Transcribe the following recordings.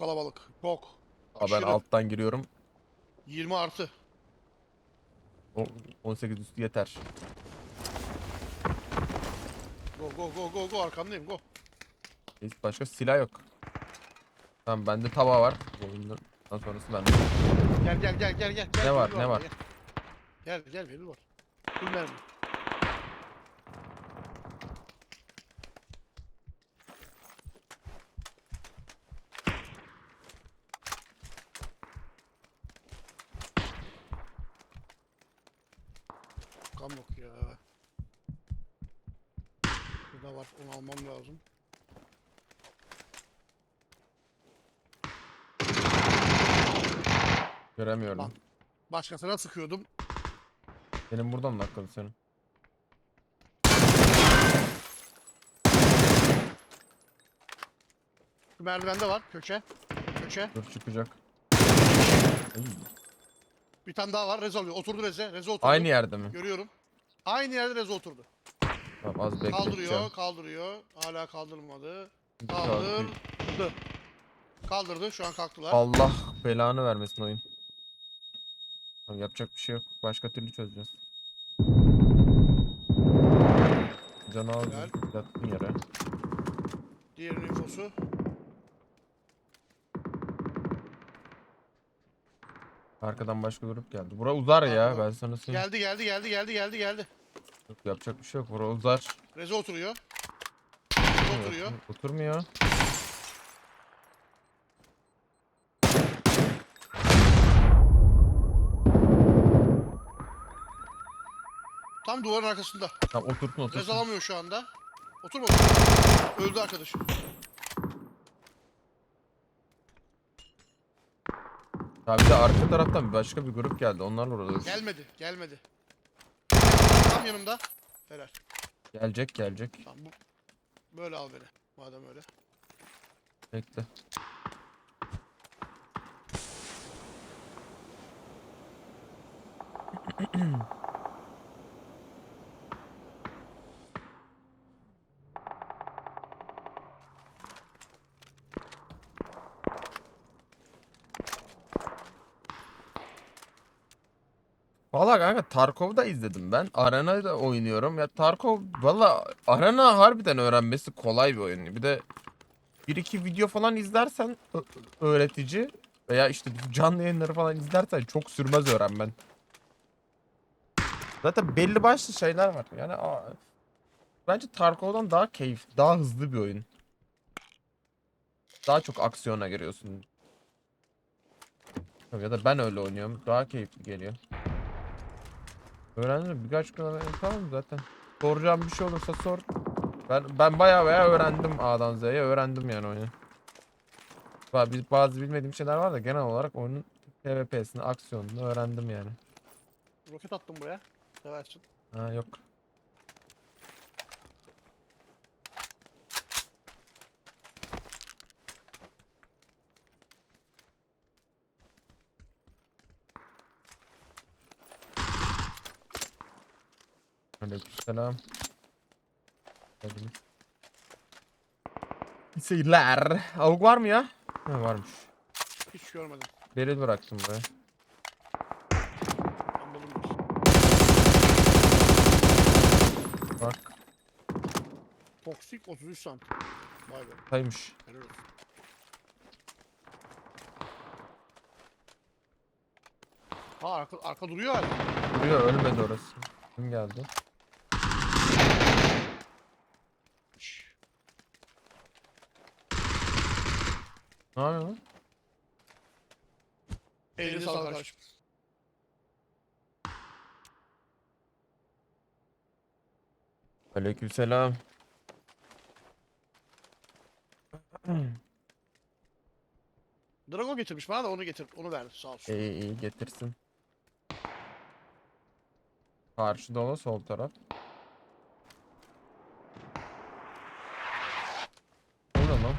Kalabalık. Çok. Aa, ben Aşırı. alttan giriyorum. 20 artı. O 18 üstü yeter. Go go go go go arkandayım go. Hiç başka silah yok. Tamam bende tava var. Oyundan sonrası bende. Gel gel gel gel gel. gel Ne var, ne var? Gel gel, gel Bebil var. Mermi. Kam yok ya. Burada var onu almam lazım. Göremiyorum. Lan. Başkasına sıkıyordum. Benim buradan mı akıllı senin? Şu merdivende var köşe. Köşe. Dur çıkacak. Ay, Bir tane daha var. Rez alıyor. Oturdu Reze. Reze oturdu. Aynı yerde mi? Görüyorum. Aynı yerde Reze oturdu. Tamam az bekleteceğim. Kaldırıyor, kaldırıyor. Hala kaldırmadı. Kaldır. Kaldırdı. Kaldırdı. Şu an kalktılar. Allah belanı vermesin oyun. Tamam, yapacak bir şey yok. Başka türlü çözeceğiz. Canı aldı. Güzel. Yattın yere. Diğerinin infosu. Arkadan başka grup geldi. Bura uzar ya ben sana söyleyeyim. Geldi, geldi, geldi, geldi, geldi, geldi. Yok, yapacak bir şey yok. Bura uzar. Reze oturuyor. Reze oturuyor. Oturmuyor. Tam duvarın arkasında. Tamam oturtun oturtun. alamıyor şu anda. Oturma. Öldü arkadaş. Abi bir de arka taraftan bir başka bir grup geldi. Onlarla orada. Gelmedi, gelmedi. Tam yanımda. Helal. Gelecek gelecek. Tamam bu. Böyle al beni. Madem öyle. Bekle. Valla kanka Tarkov'da izledim ben. Arena'da oynuyorum. Ya Tarkov valla Arena harbiden öğrenmesi kolay bir oyun. Bir de bir iki video falan izlersen öğretici veya işte canlı yayınları falan izlersen çok sürmez öğrenmen. Zaten belli başlı şeyler var. Yani bence Tarkov'dan daha keyif, daha hızlı bir oyun. Daha çok aksiyona giriyorsun. Ya da ben öyle oynuyorum. Daha keyifli geliyor. Öğrendim birkaç gün evvel tamam zaten. Soracağım bir şey olursa sor. Ben ben baya baya öğrendim A'dan Z'ye öğrendim yani oyunu. Biz bazı bilmediğim şeyler var da genel olarak oyunun PvP'sini, aksiyonunu öğrendim yani. Roket attım buraya. Seversin. Ha yok. Aleykümselam. İyi seyirler. Avuk var mı ya? Ha, varmış. Hiç görmedim. Beril bıraktım buraya. Bak. Toksik 33 santim. Vay be. Helal olsun. Ha arka, arka duruyor hala. Duruyor ölmedi orası. Kim geldi? Ne yapıyor lan? Elini sağ kardeşim. Aleykümselam. Drago getirmiş bana da onu getir. Onu verdi sağ olsun. İyi iyi getirsin. Karşı dolu sol taraf. Bu ne lan?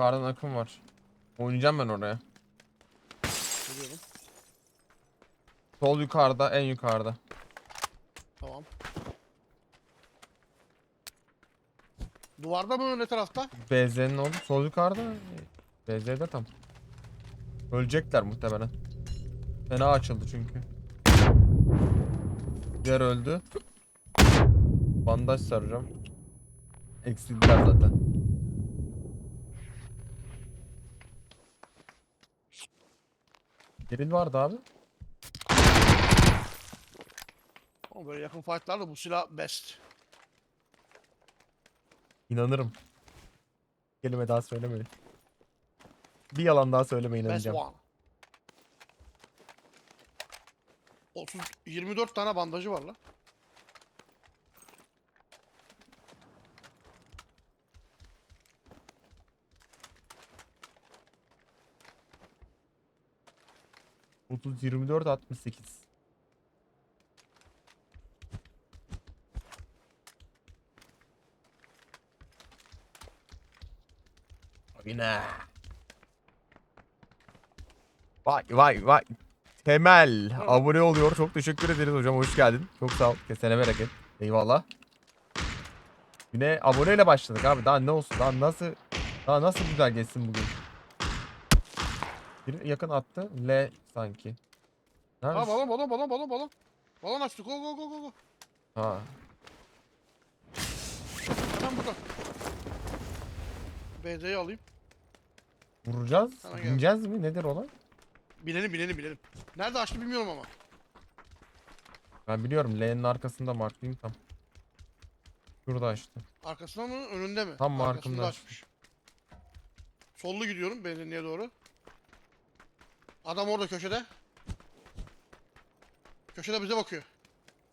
Yukarıdan akım var. Oynayacağım ben oraya. Biliyorum. Sol yukarıda, en yukarıda. Tamam. Duvarda mı ne tarafta? BZ'nin oldu. Sol yukarıda. BZ'de tam. Ölecekler muhtemelen. Fena açıldı çünkü. Diğer öldü. Bandaj saracağım. Eksildiler zaten. Geril vardı abi. Ama böyle yakın fightlarda bu silah best. İnanırım. Kelime daha söylemeyin. Bir yalan daha söyleme Best inanacağım. one. 30 24 tane bandajı var lan. Otuz, 24, 68. Yine. Vay vay vay. Temel abone oluyor. Çok teşekkür ederiz hocam. Hoş geldin. Çok sağ ol. Kesene bereket. Eyvallah. Yine aboneyle başladık abi. Daha ne olsun? Daha nasıl daha nasıl güzel geçsin bugün? Biri yakın attı. L sanki. Ha Nerede? balon balon balon balon balon. Balon açtı. Go go go go go. Ha. Hemen burada. BZ'yi alayım. Vuracağız. Gel. Bineceğiz mi? Nedir olay? Bilelim bilelim bilelim. Nerede açtı bilmiyorum ama. Ben biliyorum. L'nin arkasında marklayayım tam. Şurada açtı. Arkasında mı önünde mi? Tam Arkasında markında açmış. Sollu gidiyorum benzinliğe doğru. Adam orada köşede. Köşede bize bakıyor.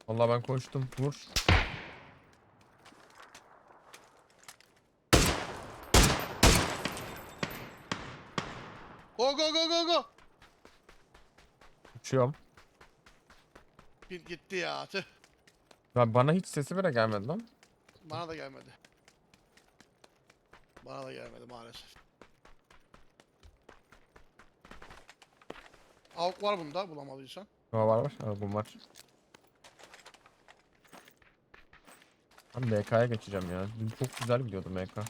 Vallahi ben koştum. Vur. Go go go go go. Uçuyorum. Bir gitti ya. Tüh. Ya bana hiç sesi bile gelmedi lan. Bana da gelmedi. Bana da gelmedi maalesef. Avuk var bunda bulamadıysan. Ha var var. Ha, bu var. Ben MK'ya geçeceğim ya. Dün çok güzel gidiyordu MK.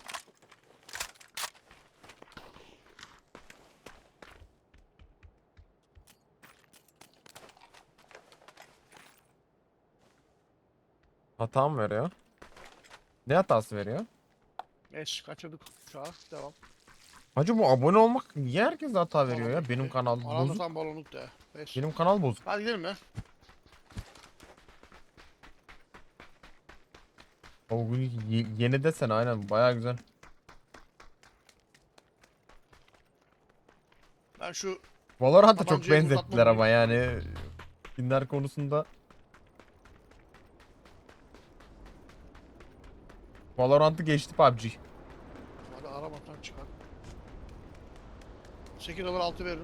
Hata mı veriyor? Ne hatası veriyor? Eş kaçırdık uçağı. Devam. Hacı bu abone olmak niye herkes hata veriyor ya? Benim kanal bozuk. balonluk da. Beş. Benim kanal bozuk. Hadi gidelim ya. O bu ye- yeni desen aynen baya güzel. Ben şu Valorant'a çok Tabancayı benzettiler uzatmam ama yani Skinler konusunda Valorant'ı geçti PUBG. 8 dolar 6 veririm.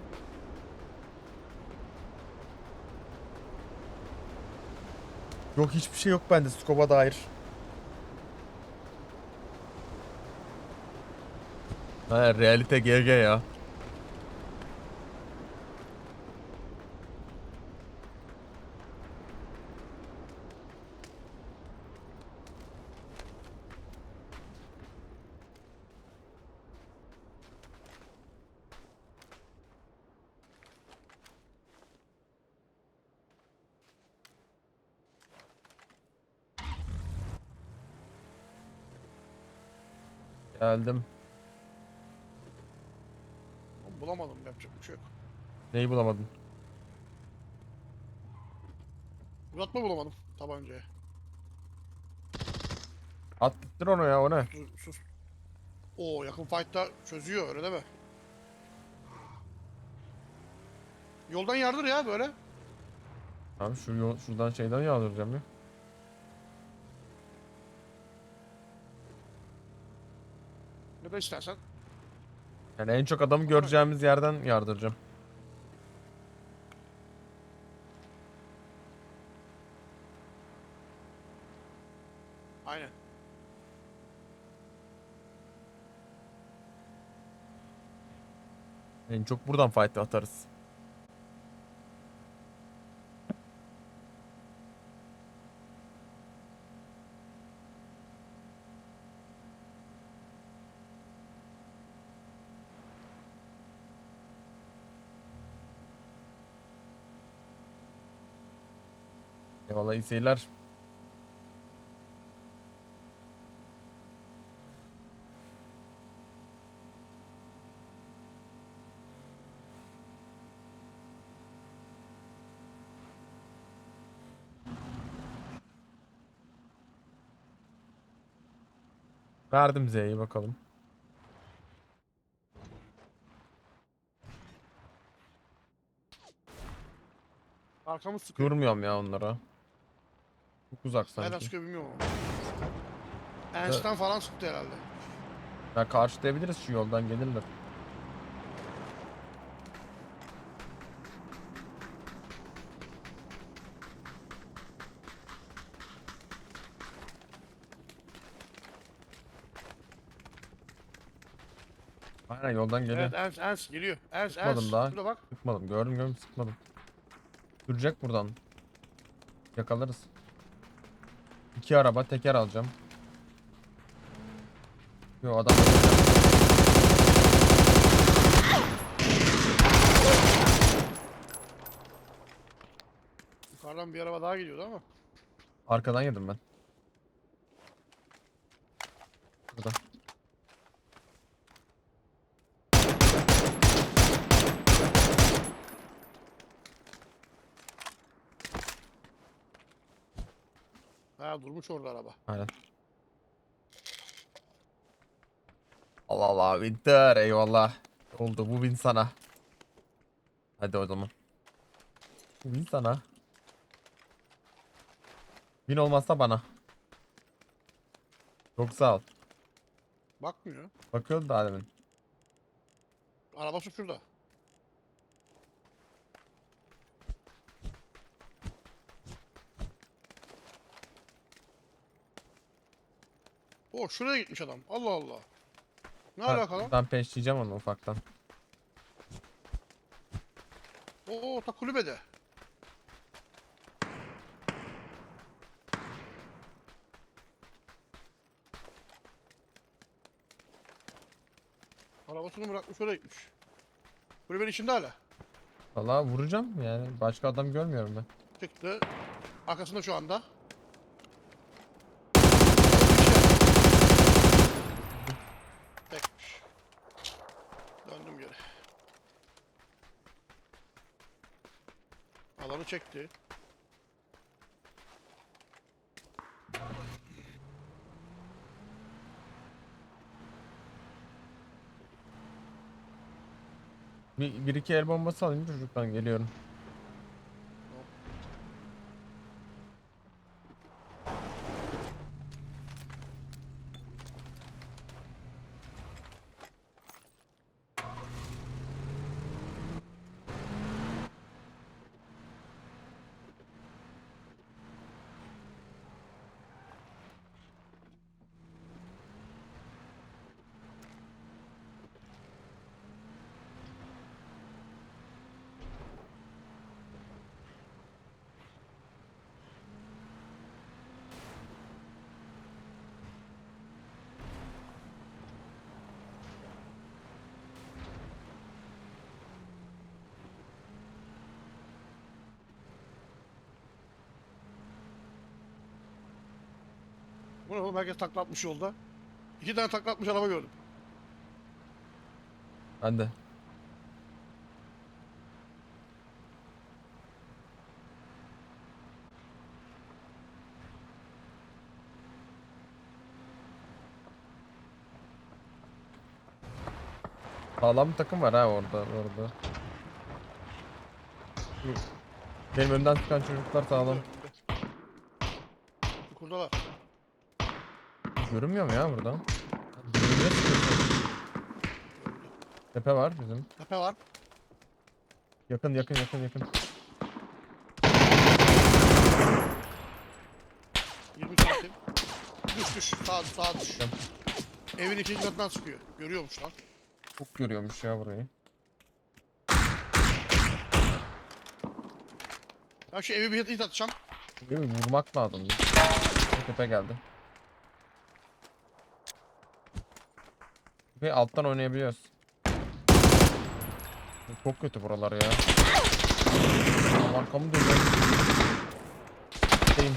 Yok hiçbir şey yok bende scope'a dair. Ha realite GG ya. Geldim. Bulamadım yapacak bir şey yok. Neyi bulamadın? Uzatma bulamadım tabancaya. Attır onu ya o ne? Sus. sus. Oo yakın fight'ta çözüyor öyle değil mi? Yoldan yardır ya böyle. Abi şu yol, şuradan şeyden yağdıracağım ya. De istersen. Yani en çok adamı göreceğimiz yerden yardıracağım. Aynen. En çok buradan fight atarız. İyi seyirler. Verdim Z'yi bakalım. Arkamız sıkıyor. Görmüyorum ya onlara. Çok uzak Nereden sanki. sıkıyor bilmiyorum ama. Falan sıktı herhalde. Ya karşılayabiliriz şu yoldan gelirler. Aynen yoldan geliyor. Evet Ens Ens geliyor. Ens Sıkmadım Ens. daha. Şurada bak. Sıkmadım. Gördüm gördüm sıkmadım. Sürecek buradan. Yakalarız. İki araba teker alacağım. Yo adam. Yukarıdan bir araba daha geliyordu ama. Arkadan yedim ben. Burada. Ha durmuş orada araba. Aynen. Allah Allah Winter eyvallah. Oldu bu win sana. Hadi o zaman. Win sana. Win olmazsa bana. Çok sağ ol. Bakmıyor. Bakıyordu daha demin. Arabası şurada. O şuraya gitmiş adam. Allah Allah. Ne Ben, alaka lan? ben peşleyeceğim onu ufaktan. Oo ta kulübede. Arabasını bırakmış oraya gitmiş. Kulübenin içinde hala. Valla vuracağım yani. Başka adam görmüyorum ben. Çıktı. Arkasında şu anda. Çekti. Bir, bir iki el bombası alayım çocuktan geliyorum. Bu ne oğlum herkes taklatmış yolda. İki tane taklatmış araba gördüm. Ben de. Sağlam bir takım var ha orada orada. Benim önden çıkan çocuklar sağlam. Çukurdalar. Görünmüyor mu ya buradan? Görünmüyor. Tepe var bizim. Tepe var. Yakın yakın yakın yakın. 20 santim. Düş düş. Sağ, sağ düş. Evin ikinci katından çıkıyor. Görüyormuş lan. Çok görüyormuş ya burayı. Ya şu evi bir hit atacağım. Değil mi? Vurmak lazım. Tepe geldi. Ve alttan oynayabiliyoruz. Çok kötü buralar ya. Arkamı dönüyor. Şeyim.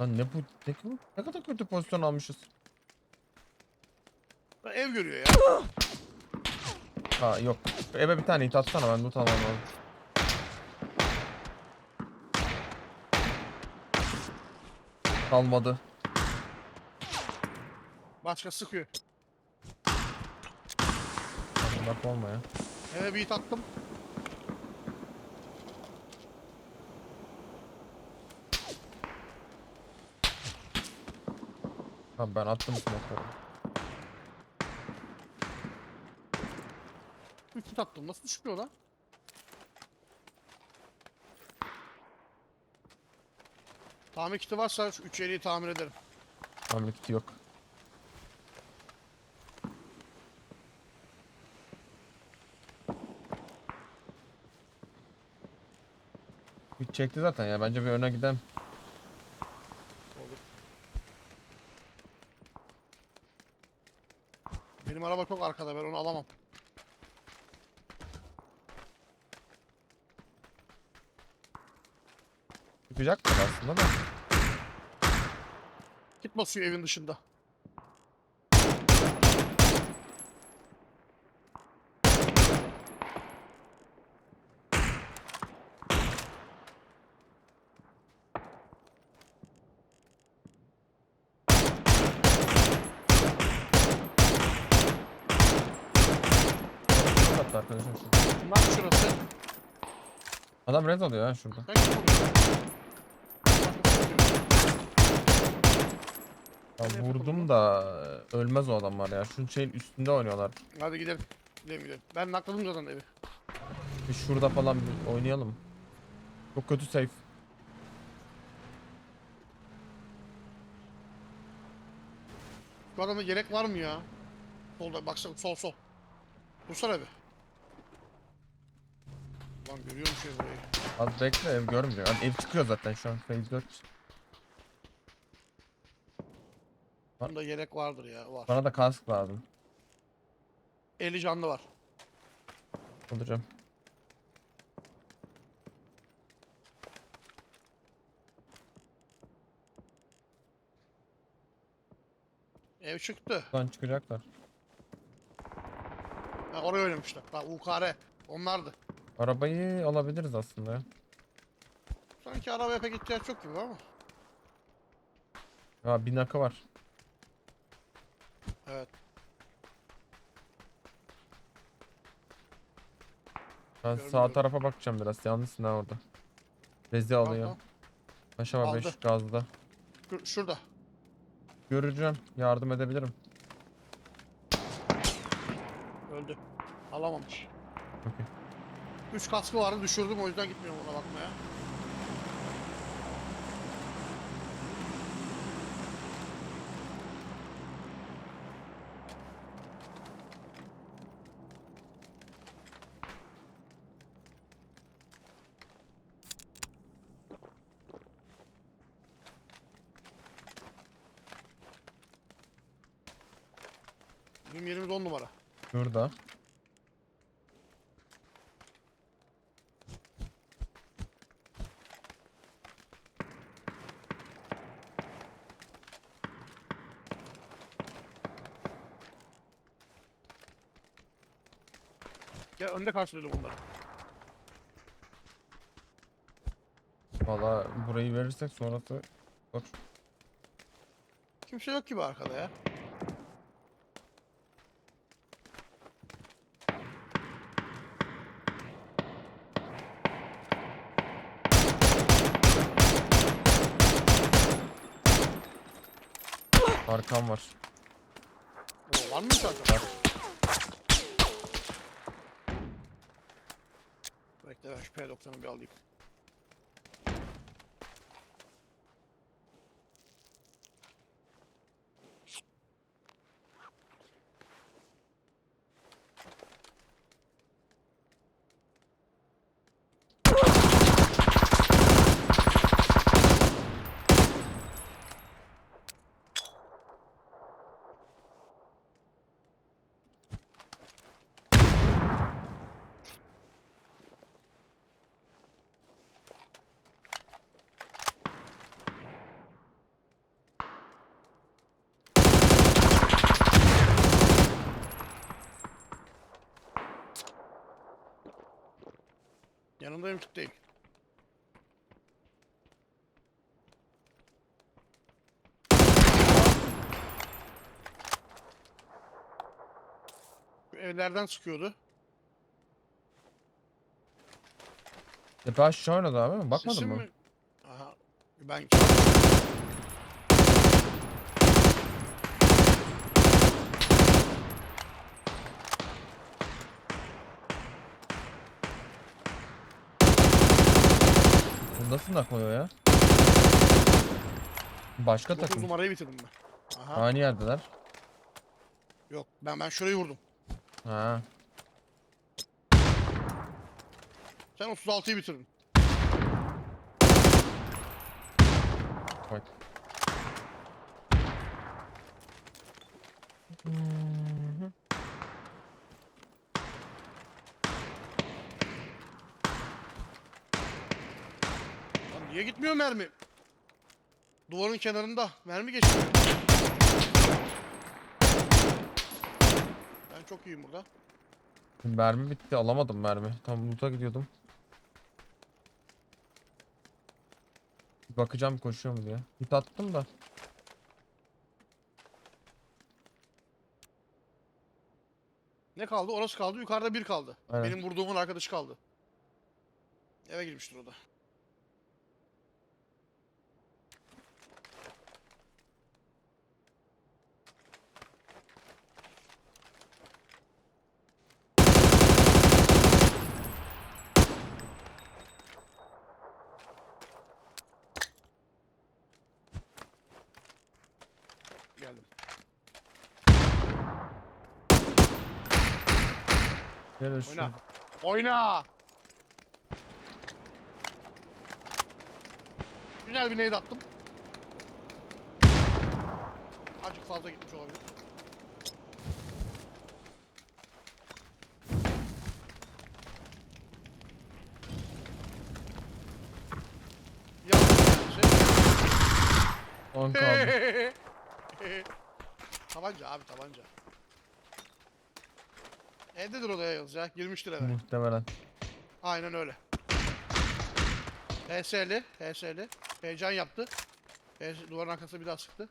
Lan ne bu? Ne, bu- ne kadar kötü pozisyon almışız. Ben ev görüyor ya. Ha yok. Eve bir tane hit atsana ben loot almam lazım. Kalmadı. Başka sıkıyor. Bak olma ya. Eve bir attım. Ha ben attım smoke'ları. Hit attım. Nasıl düşmüyor lan? Tamir kiti varsa şu üç yeriyi tamir ederim. Tamam kiti yok. Bir çekti zaten ya bence bir öne gidelim. Olur. Benim araba çok arkada ben onu alamam. Çıkacak mı aslında da. Git basıyor evin dışında. Arkadaşım şurada. Bunlar şurası. Adam red alıyor ha şurada. Ben kim oluyorum? Ya vurdum da e, ölmez o adamlar ya. Şu şeyin üstünde oynuyorlar. Hadi gidelim. Gidelim gidelim. Ben nakladım zaten evi. Bir şurada falan bir oynayalım. Çok kötü safe. Bu adama gerek var mı ya? Solda baksana sol sol. Dursana bir. Lan görüyor musun şey burayı? Az bekle ev görmüyor. Yani ev çıkıyor zaten şu an. Phase 4. Bunda gerek vardır ya. Var. Bana da kask lazım. 50 canlı var. Alacağım. Ev çıktı. Buradan çıkacaklar. Ha, oraya oynamışlar. Ha UKR. Onlardı. Arabayı alabiliriz aslında ya. Sanki arabaya pek ihtiyaç yok gibi ama. Ha bir nakı var. Evet. Ben Görmüyorum. sağ tarafa bakacağım biraz. Yalnızsın ha orada. Rezi Tamam, alıyor. tamam. Aşağı Aldı. 5 gazda. Şur- şurada. Göreceğim. Yardım edebilirim. Öldü. Alamamış. Okey. 3 kaskı vardı düşürdüm o yüzden gitmiyorum ona bakmaya. Bizim yerimiz 10 numara. Şurada. Gel önde karşılayalım onları. Valla burayı verirsek sonrası zor. Kimse yok gibi arkada ya. Arkam var. Oo, var mı zaten? Var. Bekle ben şu P90'ı bir alayım. Yanındayım değil. Şu evlerden sıkıyordu. Tepe aşağı oynadı abi. Bakmadın Sesim mı? mi? Aha. Ben nasıl nakmıyor ya? Başka 9 takım. numarayı bitirdim ben. Aha. Aynı yerdeler. Yok ben ben şurayı vurdum. Ha. Sen 36'yı bitirdin. Bak. Niye gitmiyor mermi? Duvarın kenarında mermi geçiyor. Ben çok iyiyim burada. Mermi bitti. Alamadım mermi. Tam loot'a gidiyordum. Bir Bakacağım koşuyor mu diye. Hit attım da. Ne kaldı? Orası kaldı. Yukarıda bir kaldı. Aynen. Benim vurduğumun arkadaşı kaldı. Eve girmiştir o da. Geldim. Gel şu. Oyna. Oyna. Güzel bir nade attım. Azıcık fazla gitmiş olabilir. Yaptım yani 10 kaldı. şey. tabanca abi tabanca. Evdedir odaya yalnız ya. Girmiştir eve. Muhtemelen. Aynen öyle. HS'li, HS'li. Heyecan yaptı. HS duvarın arkasına bir daha sıktı.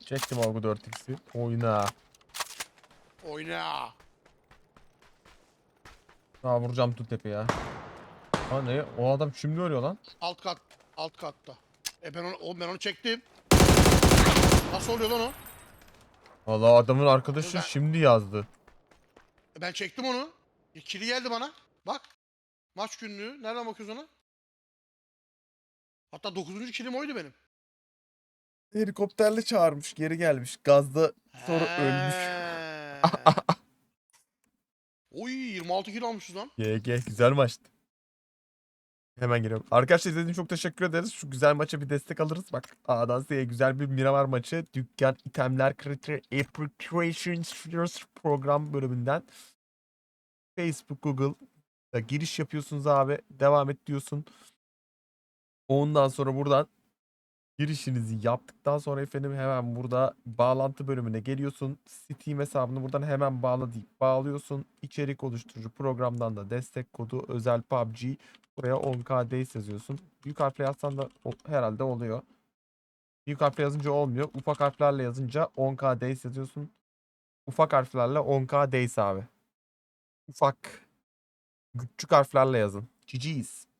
Çektim Olgu 4x'i. Oyna. Oyna. Daha vuracağım tut tepe ya. Ha ne? O adam şimdi ölüyor lan. Alt kat, alt katta. E ben onu, o, ben onu çektim. Nasıl oluyor lan o? Valla adamın arkadaşı Ben- şimdi yazdı. E ben çektim onu. E, kili geldi bana. Bak. Maç günlüğü. Nereden bakıyoruz ona? Hatta 9. kilim oydu benim. Helikopterle çağırmış. Geri gelmiş. Gazda sonra ölmüş. He. Oy 26 kilo almışız lan. GG güzel maçtı. Hemen giriyorum. Arkadaşlar izlediğiniz çok teşekkür ederiz. Şu güzel maça bir destek alırız. Bak A'dan Z'ye güzel bir Miramar maçı. Dükkan, itemler, kriter, applications program bölümünden. Facebook, Google'da giriş yapıyorsunuz abi. Devam et diyorsun. Ondan sonra buradan girişinizi yaptıktan sonra efendim hemen burada bağlantı bölümüne geliyorsun. Steam hesabını buradan hemen bağla deyip bağlıyorsun. İçerik oluşturucu programdan da destek kodu özel PUBG buraya 10k days yazıyorsun. Büyük harfle yazsan da herhalde oluyor. Büyük harfle yazınca olmuyor. Ufak harflerle yazınca 10k days yazıyorsun. Ufak harflerle 10k days abi. Ufak. Küçük harflerle yazın. GG's.